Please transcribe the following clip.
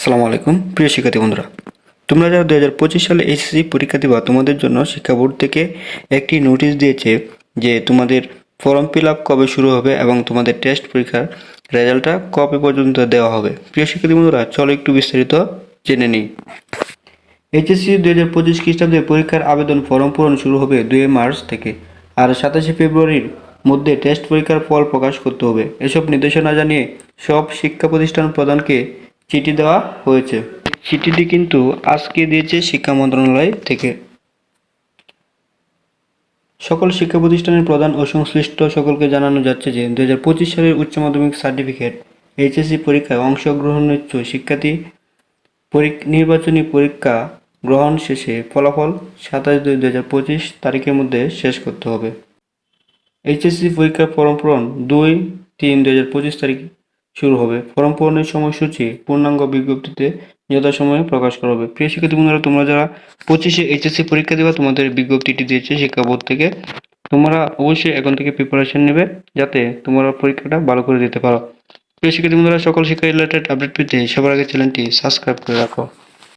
আসসালামু আলাইকুম, প্রিয় শিক্ষার্থী বন্ধুরা। তোমরা যারা দু হাজার পঁচিশ সালে এইচএসসি পরীক্ষা দিবা, তোমাদের জন্য শিক্ষা বোর্ড থেকে একটি নোটিশ দিয়েছে যে তোমাদের ফর্ম ফিল আপ কবে শুরু হবে এবং তোমাদের টেস্ট পরীক্ষার রেজাল্টটা কবে পর্যন্ত দেওয়া হবে। প্রিয় শিক্ষার্থী বন্ধুরা, চলো একটু বিস্তারিত জেনে নিই। এইচএসসি দু হাজার পঁচিশ খ্রিস্টাব্দে পরীক্ষার আবেদন ফর্ম পূরণ শুরু হবে দুই মার্চ থেকে আর সাতাশে ফেব্রুয়ারির মধ্যে টেস্ট পরীক্ষার ফল প্রকাশ করতে হবে। এসব নির্দেশনা জানিয়ে সব শিক্ষা প্রতিষ্ঠান প্রধানকে চিঠি দেওয়া হয়েছে। চিঠিটি কিন্তু আজকে দিয়েছে শিক্ষা মন্ত্রণালয় থেকে। সকল শিক্ষা প্রতিষ্ঠানের প্রধান ও সংশ্লিষ্ট সকলকে জানানো যাচ্ছে যে দু হাজার পঁচিশ সালের উচ্চ মাধ্যমিক সার্টিফিকেট, এইচএসসি পরীক্ষায় অংশগ্রহণের ইচ্ছুক শিক্ষার্থী নির্বাচনী পরীক্ষা গ্রহণ শেষে ফলাফল সাতাশ দুই দু হাজার পঁচিশ তারিখের মধ্যে শেষ করতে হবে। এইচএসসি পরীক্ষার ফর্ম পূরণ দুই তিন দু হাজার পঁচিশ তারিখ শুরু হবে। ফর্ম পূরণের সময়সূচি পূর্ণাঙ্গ বিজ্ঞপ্তিতে যথাসময়ে প্রকাশ করা হবে। প্রিয় শিক্ষার্থী বন্ধুরা, তোমরা যারা পঁচিশে এইচএসসি পরীক্ষা দেবা, তোমাদের বিজ্ঞপ্তিটি দিয়েছে শিক্ষা বোর্ড থেকে। তোমরা অবশ্যই এখন থেকে প্রিপারেশন নেবে যাতে তোমরা পরীক্ষাটা ভালো করে দিতে পারো। প্রিয় শিক্ষার্থী বন্ধুরা, সকল শিক্ষা রিলেটেড আপডেট পেতে সবার আগে চ্যানেলটি সাবস্ক্রাইব করে রাখো।